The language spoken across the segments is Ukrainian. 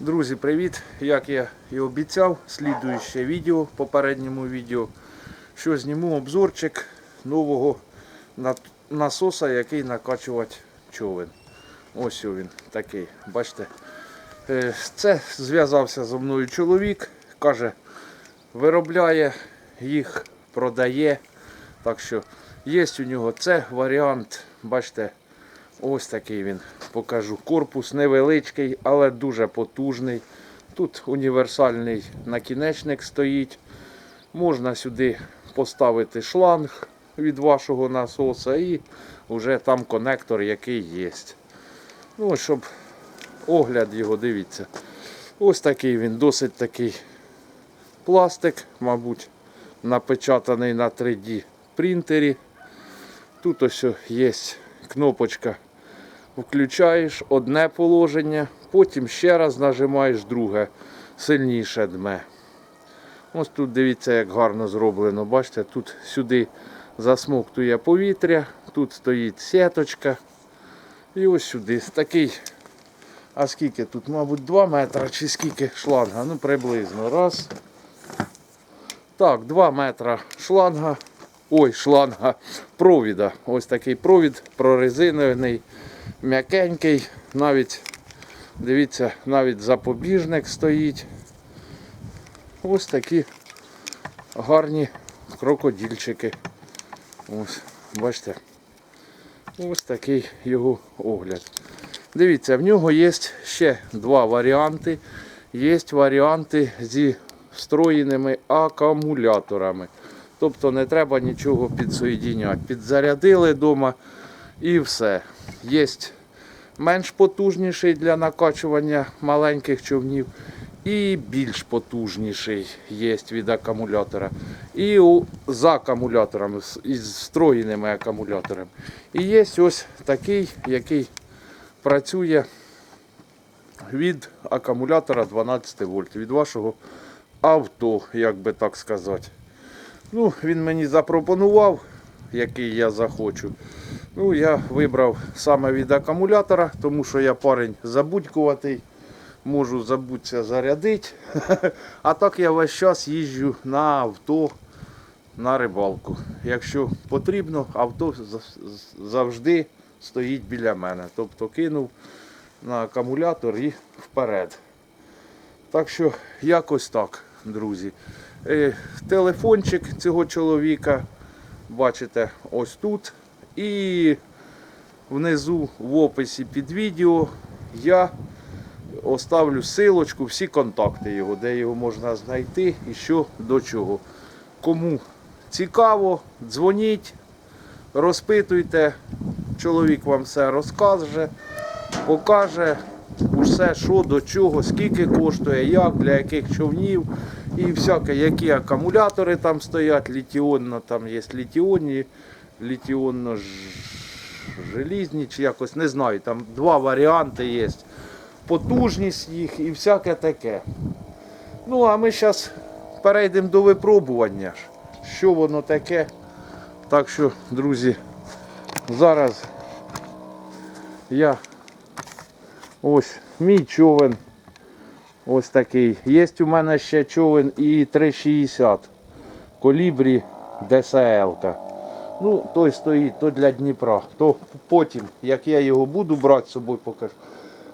Друзі, привіт! Як я і обіцяв, слідуюче відео попередньому відео, що зніму обзорчик нового насоса, який накачувати човен. Ось він такий. Бачите. Е, Це зв'язався зі мною чоловік. Каже, виробляє їх, продає. Так що є у нього це варіант. Бачите, ось такий він. Покажу. Корпус невеличкий, але дуже потужний. Тут універсальний накінечник стоїть. Можна сюди поставити шланг від вашого насоса і вже там конектор, який є. Ну, щоб огляд його, дивіться. Ось такий він, досить такий пластик, мабуть, напечатаний на 3D принтері. Тут ось є кнопочка. Включаєш одне положення, потім ще раз нажимаєш друге, сильніше дме. Ось тут дивіться, як гарно зроблено. Бачите, тут сюди засмоктує повітря, тут стоїть сіточка. І ось сюди. Такий, а скільки тут, мабуть, 2 метри чи скільки шланга? Ну, приблизно. Раз. Так, 2 метра шланга. Ой, шланга провіда. Ось такий провід прорезинений, м'якенький. Навіть, дивіться, навіть запобіжник стоїть. Ось такі гарні крокодильчики. Ось, бачите. Ось такий його огляд. Дивіться, в нього є ще два варіанти. Є варіанти зі встроєними акумуляторами. Тобто не треба нічого підсоєдіняти. Підзарядили вдома і все. Є менш потужніший для накачування маленьких човнів. І більш потужніший є від акумулятора. І у, з акумуляторами, з- встроєними акумуляторами. І є ось такий, який працює від акумулятора 12 вольт, від вашого авто, як би так сказати. Ну, він мені запропонував, який я захочу. Ну, я вибрав саме від акумулятора, тому що я парень забудькуватий, можу забудься зарядити. А так я весь час їжджу на авто на рибалку. Якщо потрібно, авто завжди стоїть біля мене. Тобто кинув на акумулятор і вперед. Так що якось так, друзі. Е, Телефончик цього чоловіка, бачите, ось тут. І внизу в описі під відео я оставлю силочку, всі контакти його, де його можна знайти і що до чого. Кому цікаво, дзвоніть, розпитуйте, чоловік вам все розкаже, покаже усе, що до чого, скільки коштує, як, для яких човнів і всяке, які акумулятори там стоять, літіонно, там є літіонні, літіонно желізні чи якось, не знаю, там два варіанти є. Потужність їх і всяке таке. Ну, а ми зараз перейдемо до випробування. Що воно таке. Так що, друзі, зараз я ось мій човен. Ось такий. Є у мене ще човен і 360 колібрі ДСЛ. Ну, той стоїть, то для Дніпра. То потім, як я його буду брати з собою, покажу.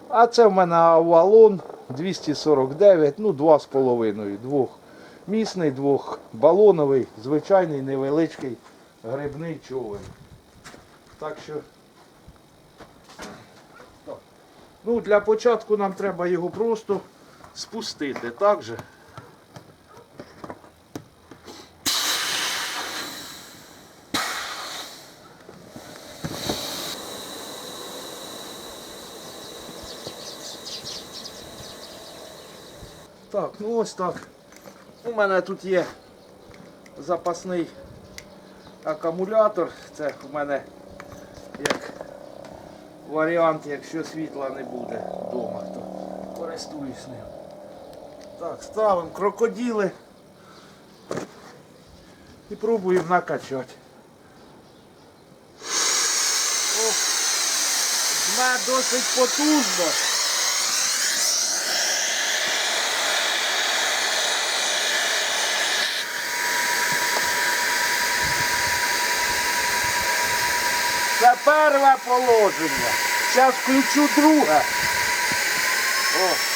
А це в мене авалон 249, ну 2,5. Двохмісний, двохбалоновий, звичайний невеличкий грибний човен. Так що. Ну, для початку нам треба його просто спустити, так же? Так, ну ось так. У мене тут є запасний акумулятор. Це у мене як варіант, якщо світла не буде вдома, то користуюсь ним. Так, ставимо крокодили і пробуємо накачати. О, дме досить потужно. Це перше положення. Зараз включу друге. О.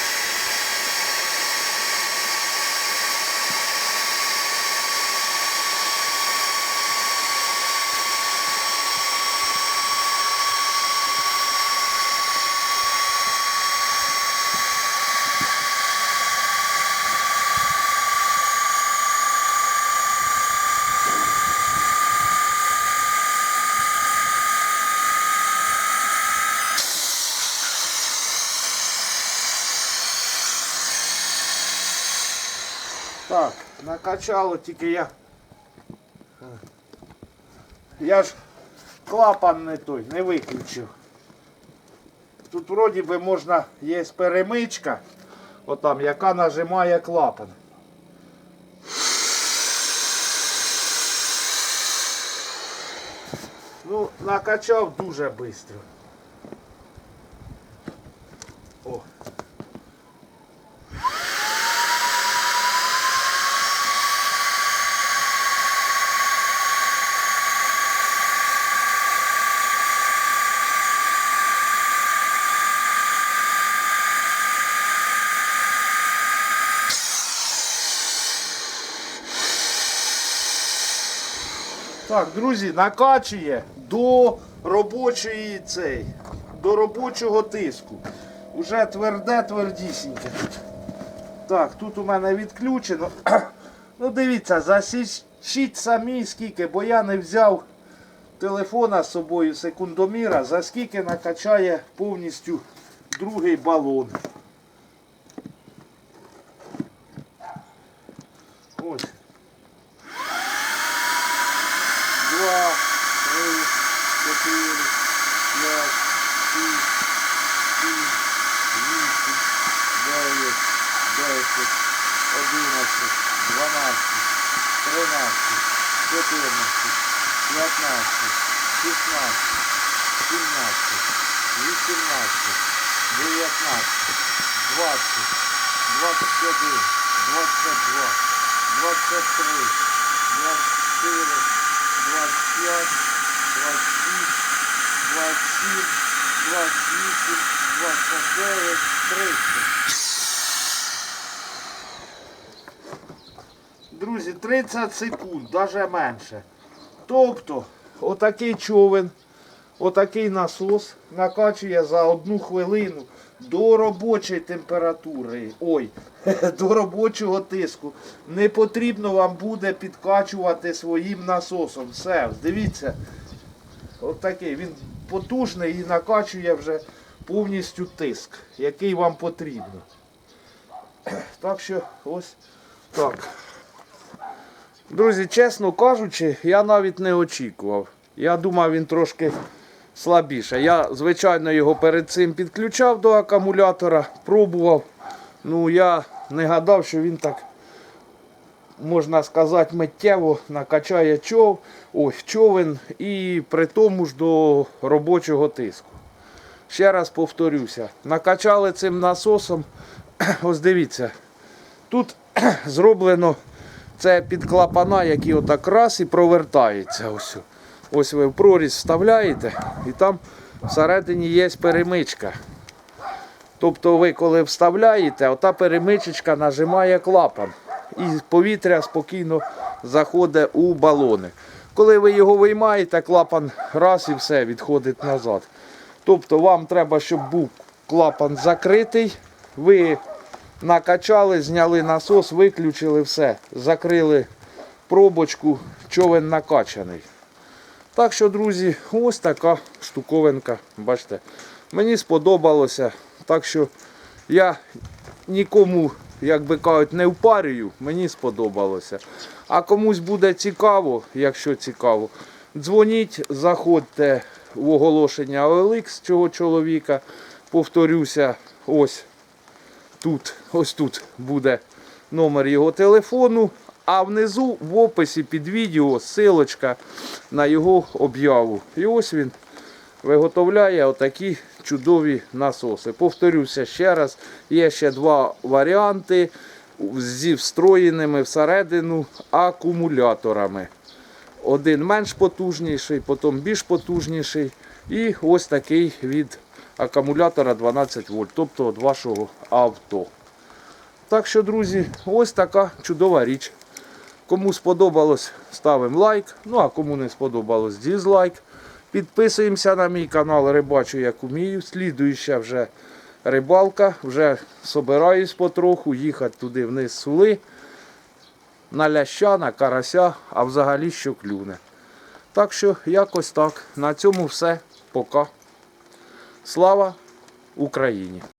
Так, накачало тільки я. Я ж клапан не той, не виключив. Тут вроді би можна, є перемичка, отам, яка нажимає клапан. Ну, накачав дуже швидко. Так, друзі, накачує до робочої цей, до робочого тиску. Уже тверде, твердісіньке. Так, тут у мене відключено. Ну дивіться, засічіть самі скільки, бо я не взяв телефона з собою секундоміра, за скільки накачає повністю другий балон. Ось. 16, 17, 18, 19, 20, 21, 22, 23, 24, 25, 26, 27, 28, 29, 30. Друзі, 30 секунд, навіть менше. Тобто, отакий човен, отакий насос накачує за одну хвилину до робочої температури. Ой, до робочого тиску. Не потрібно вам буде підкачувати своїм насосом. Все, дивіться. От такий. Він потужний і накачує вже повністю тиск, який вам потрібно. Так що ось так. Друзі, чесно кажучи, я навіть не очікував. Я думав, він трошки слабіше. Я, звичайно, його перед цим підключав до акумулятора, пробував. Ну, я не гадав, що він так, можна сказати, миттєво накачає чов, ось, човен і при тому ж до робочого тиску. Ще раз повторюся, накачали цим насосом. Ось дивіться, тут зроблено це під клапана, які отак раз і провертаються. Ось. Ось ви в проріз вставляєте, і там всередині є перемичка. Тобто ви коли вставляєте, ота перемичечка нажимає клапан. І повітря спокійно заходить у балони. Коли ви його виймаєте, клапан раз і все відходить назад. Тобто вам треба, щоб був клапан закритий. Ви накачали, зняли насос, виключили все, закрили пробочку, човен накачаний. Так що, друзі, ось така штуковинка. Бачите, мені сподобалося. Так що я нікому, як би кажуть, не впарюю, мені сподобалося. А комусь буде цікаво, якщо цікаво, дзвоніть, заходьте в оголошення OLX цього чоловіка. Повторюся, ось тут, ось тут буде номер його телефону. А внизу в описі під відео силочка на його об'яву. І ось він виготовляє отакі чудові насоси. Повторюся ще раз, є ще два варіанти зі встроєними всередину акумуляторами. один менш потужніший, потім більш потужніший. І ось такий від акумулятора 12 вольт, тобто від вашого авто. Так що, друзі, ось така чудова річ. Кому сподобалось, ставимо лайк. Ну а кому не сподобалось, дізлайк. Підписуємося на мій канал Рибачу як умію. Слідуюча вже рибалка. Вже собираюсь потроху їхати туди вниз сули. На ляща, на карася, а взагалі що клюне. Так що якось так. На цьому все. Пока. Слава Україні!